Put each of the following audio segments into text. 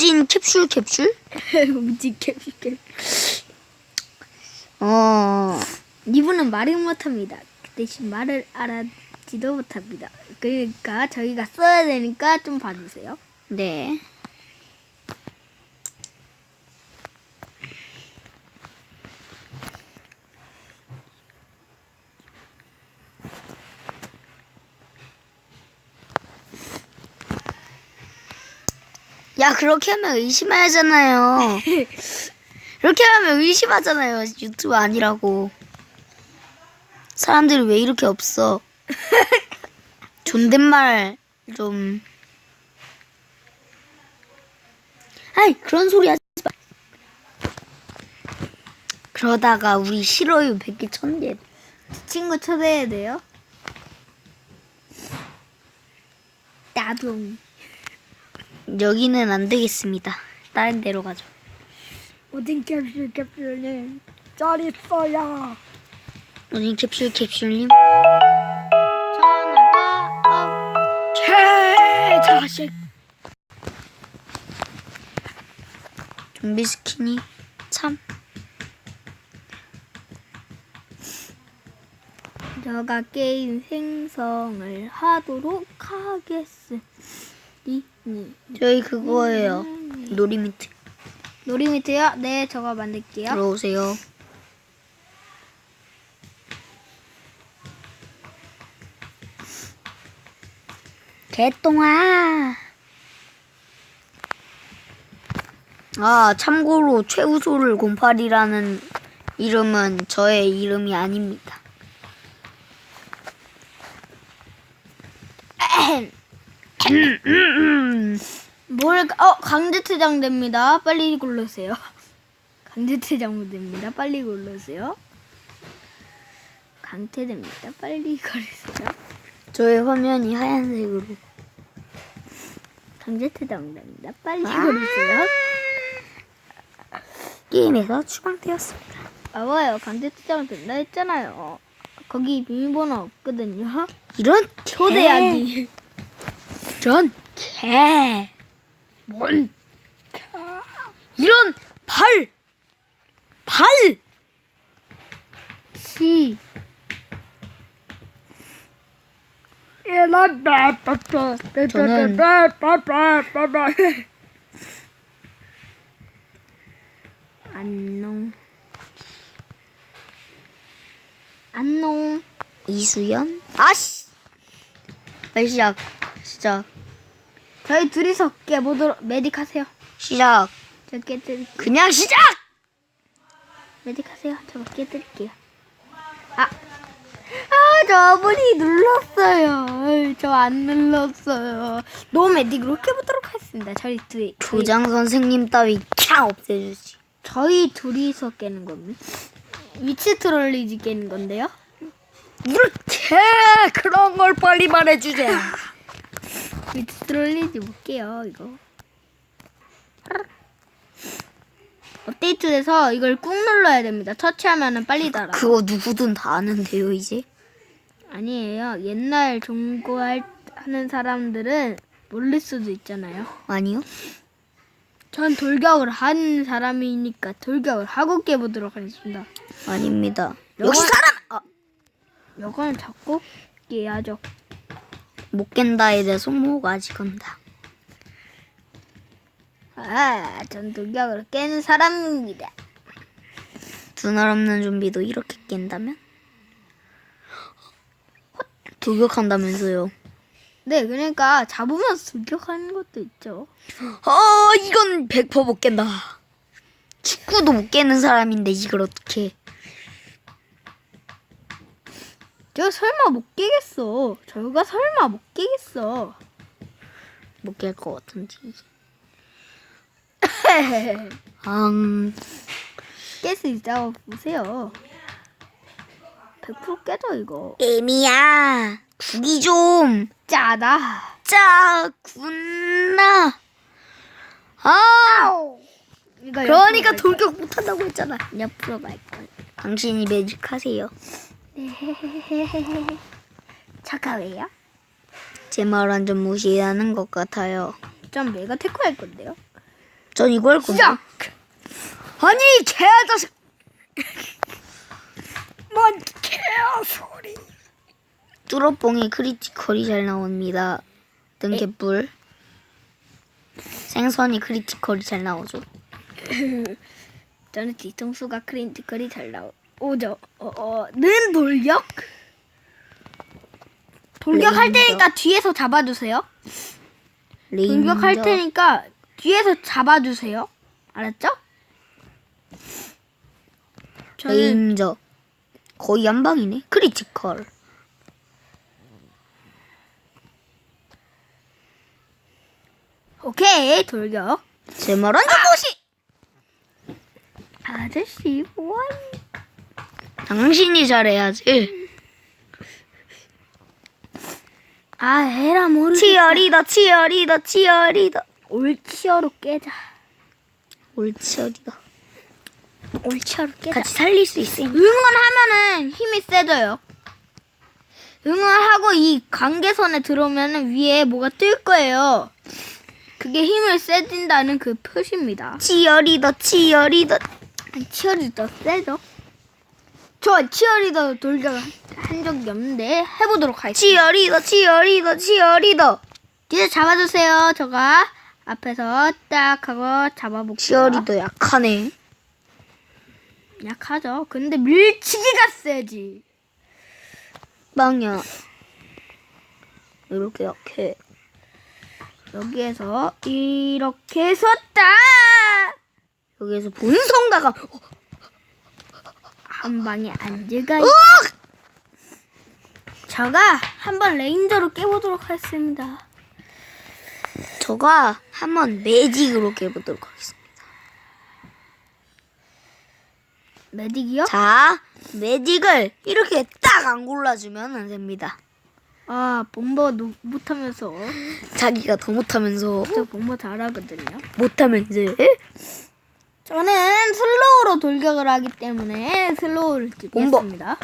우진 캡슐 캡슐? 우지 캡슐. 어, 이분은 말을 못합니다. 그 대신 말을 알아지도 못합니다. 그러니까 저희가 써야 되니까 좀 봐주세요. 네. 야, 그렇게 하면 의심하잖아요. 이렇게 하면 의심하잖아요. 유튜브 아니라고. 사람들이 왜 이렇게 없어? 존댓말 좀. 아이 그런 소리 하지 마. 그러다가 우리 싫어요 100개 1000개. 친구 초대해야 돼요. 나도. 여기는 안 되겠습니다. 다른 데로 가죠. 우진 캡슐 캡슐은 잘 있어야. 우리 캡슐 캡슐님. 전화가 개 자식. 좀비 스킨이 참. 제가 게임 생성을 하도록 하겠습니다. 저희 그거예요. 놀이미트. 놀이미트요? 네, 저거 만들게요. 들어오세요. 개똥아. 아, 참고로 최우소를 08이라는 이름은 저의 이름이 아닙니다. 뭘, 어, 강제퇴장 됩니다. 빨리 고르세요. 강제퇴장 됩니다. 빨리 고르세요. 강퇴됩니다. 빨리 고르세요. 저의 화면이 하얀색으로. 강제퇴장 됩니다. 빨리 아. 고르세요. 게임에서 추방되었습니다. 봐봐요. 강제퇴장 된다 했잖아요. 거기 비밀번호 없거든요. 이런 개. 초대하기. 이런 개. 뭔 이런 발. 발. 시. 저는 안녕. 안녕. 이수연. 아씨. 빨리 시작. 시작. 저희 둘이서 깨보도록 메딕 하세요. 시작. 저 깨드릴게요. 그냥 시작. 메딕 하세요. 저 깨드릴게요. 아. 아, 저분이 눌렀어요. 저 안 눌렀어요. 노 메딕으로 깨보도록 하겠습니다. 저희 둘이. 교장 선생님 따위 캬 없애주지. 저희 둘이서 깨는 겁니다. 위치 트롤리지 깨는 건데요. 이렇게 그런 걸 빨리 말해주자. 위치 트롤리지 못 깨요, 이거. 업데이트 돼서 이걸 꾹 눌러야 됩니다. 터치하면은 빨리 달아. 그거 누구든 다 아는데요 이제. 아니에요. 옛날 종고할 하는 사람들은 모를 수도 있잖아요. 아니요. 전 돌격을 한 사람이니까 돌격을 하고 깨보도록 하겠습니다. 아닙니다. 역시 사람. 아, 이거는 자꾸 깨야죠. 못 깬다에 대해 손모가 아직은 다. 아, 전 돌격을 깨는 사람입니다. 두날 없는 좀비도 이렇게 깬다면? 도격한다면서요. 네, 그러니까 잡으면서 돌격하는 것도 있죠. 아 이건 100%못 깬다. 축구도 못 깨는 사람인데 이걸 어떻게? 제가 설마 못 깨겠어. 저가 설마 못 깨겠어. 못 깰 것 같은지. 앙. 깰수 있다고 보세요. 100% 깨져 이거. 에미야, 국이 좀. 짜다. 짜, 군나. 아! 그러니까 돌격 못한다고 했잖아. 옆으로 갈 걸. 당신이 매직하세요. 갈게요. 잠깐만요. 제 말 완전 무시하는 것 같아요. 전 메가 테크 할 건데요. 전 이거 할 건데. 시작. 아니 개 자식. 뭔 개소리. 뚜러뽕이 크리티컬이 잘 나옵니다. 등 개뿔. 생선이 크리티컬이 잘 나오죠. 저는 뒤통수가 크리티컬이 잘 나오 죠. 어, 어, 는 돌격. 돌격할 레인저. 테니까 뒤에서 잡아주세요. 돌격할 레인저. 테니까 뒤에서 잡아주세요. 알았죠? 저는 레인저. 거의 한 방이네. 크리티컬. 오케이 돌격. 제말안 듣고시. 아저씨 뭐하니? 당신이 잘해야지. 아 해라 모르. 치어리더 치어리더 치어리더. 올치어로 깨자. 옳치어리더. 올치어로 깨자. 같이 살릴 수 있으니. 응원하면은 힘이 세져요. 응원하고 이 관계선에 들어오면은 위에 뭐가 뜰 거예요. 그게 힘을 세진다는 그 표시입니다. 치어리더 치어리더. 치어리더 세죠? 저 치어리더 돌격 한 적이 없는데 해보도록 하겠습니다. 치어리더 치어리더 치어리더. 뒤에 잡아주세요. 저가 앞에서 딱 하고 잡아볼게요. 치어리더 약하네. 약하죠. 근데 밀치기가 세지. 빵야. 이렇게 약해. 여기에서 이렇게 딱 여기에서 본성가가 어, 한 방에 안 들어가. 저가 한번 레인저로 깨보도록 하겠습니다. 저가 한번 매직으로 깨보도록 하겠습니다. 매직이요? 자, 매직을 이렇게 딱 안 골라주면 안 됩니다. 아, 본버 노- 못하면서 자기가 더 못하면서 저 본버 잘하거든요. 못하면 이제 저는 슬로우로 돌격을 하기 때문에 슬로우를. 찍겠습니다.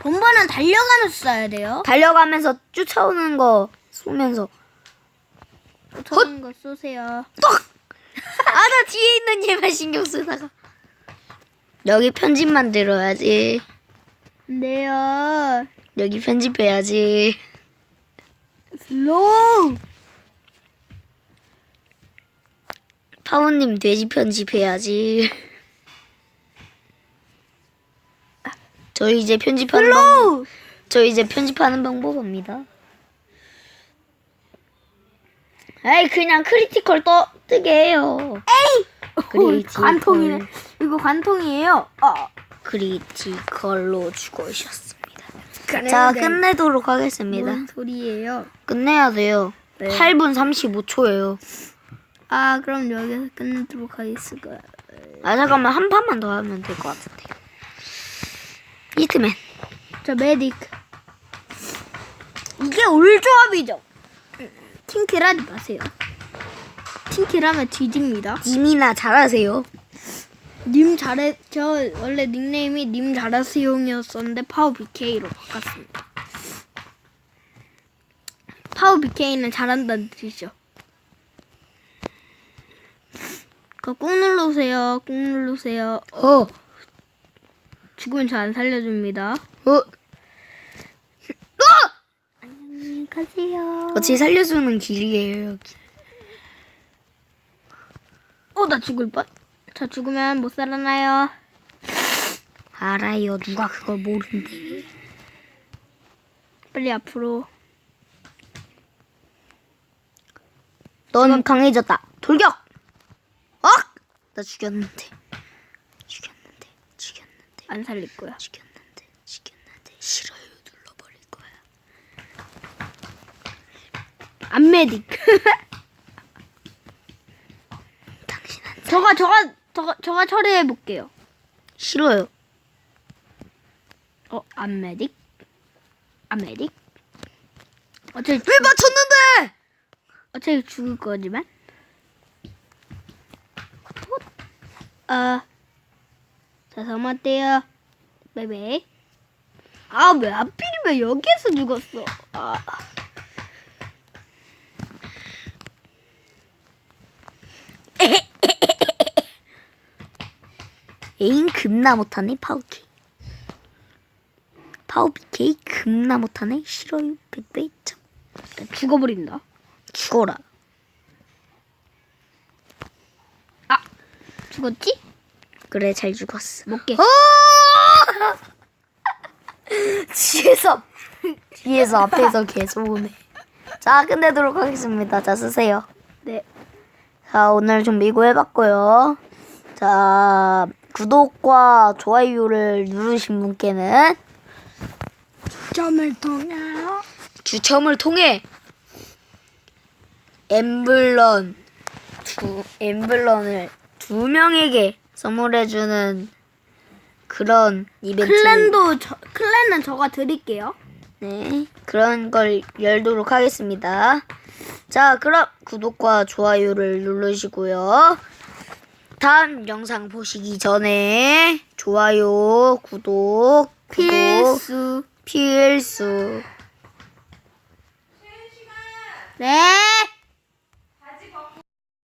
본버는 달려가면서 쏴야 돼요. 달려가면서 쫓아오는 거 쏘면서 쫓아오는 거 쏘세요. 아나 뒤에 있는 얘만 신경 쓰다가 여기 편집 만들어야지. 근데요. 여기 편집해야지. 슬로우. 파우님 돼지 편집해야지. 저 이제 편집하는 방. 저 이제 편집하는 방법 압니다. 아이 그냥 크리티컬 떠 뜨게 해요. 크리티컬. 관통이네. 이거 관통이에요. 어. 크리티컬로 죽으셨습니다. 자 네. 끝내도록 하겠습니다. 뭔 소리예요? 끝내야 돼요. 네. 8분 35초예요. 아 그럼 여기서 끝내도록 하겠습니다. 아 잠깐만 한 판만 더 하면 될 것 같은데. 히트맨. 저 메딕. 이게 올 조합이죠. 팅킬하지 마세요. 팅킬하면 뒤집니다. 님이나 잘하세요. 님 잘해. 저 원래 닉네임이 님 잘하세요이었었는데 파워 BK로 바꿨습니다. 파워 BK는 잘한다는 뜻이죠. 그거 꾹 누르세요. 꾹 누르세요. 어. 죽으면 저 안 살려줍니다. 어. 안녕히 가세요. 어찌 살려주는 길이에요 여기. 어, 나 죽을 뻔. 저 죽으면 못 살아나요. 알아요. 누가 그걸 모른대. 빨리 앞으로. 넌 강해졌다. 돌격. 어? 나 죽였는데. 죽였는데. 죽였는데. 안 살릴 거야. 죽였는데. 죽였는데. 싫어요. 눌러버릴 거야. 안 메딕. 당신한테 저가, 저가, 저가, 저가 처리해 볼게요. 싫어요. 어, 안 메딕. 안 메딕. 어차피, 왜 맞췄는데? 어차피 죽을 거지만. 아, 죄송한데요. 왜왜? 아, 왜 하필이면 여기에서 죽었어? 아. 에잉 금나 못하네 파우키 파우비케이 금나 못하네 싫어요 백배점 죽어버린다 죽어라 죽었지? 그래 잘 죽었어. 먹게. 어! 뒤에서 뒤에서 앞에서 계속 오네. 자 끝내도록 하겠습니다. 자 쓰세요. 네. 자 오늘 좀 미고 해봤고요. 자 구독과 좋아요를 누르신 분께는 점을 통해. 추첨을 통해 엠블런 두 엠블런을 두 명에게 선물해주는 그런 이벤트. 클랜도 저, 클랜은 저가 드릴게요. 네, 그런 걸 열도록 하겠습니다. 자, 그럼 구독과 좋아요를 누르시고요. 다음 영상 보시기 전에 좋아요, 구독, 구독 필수. 필수. 네.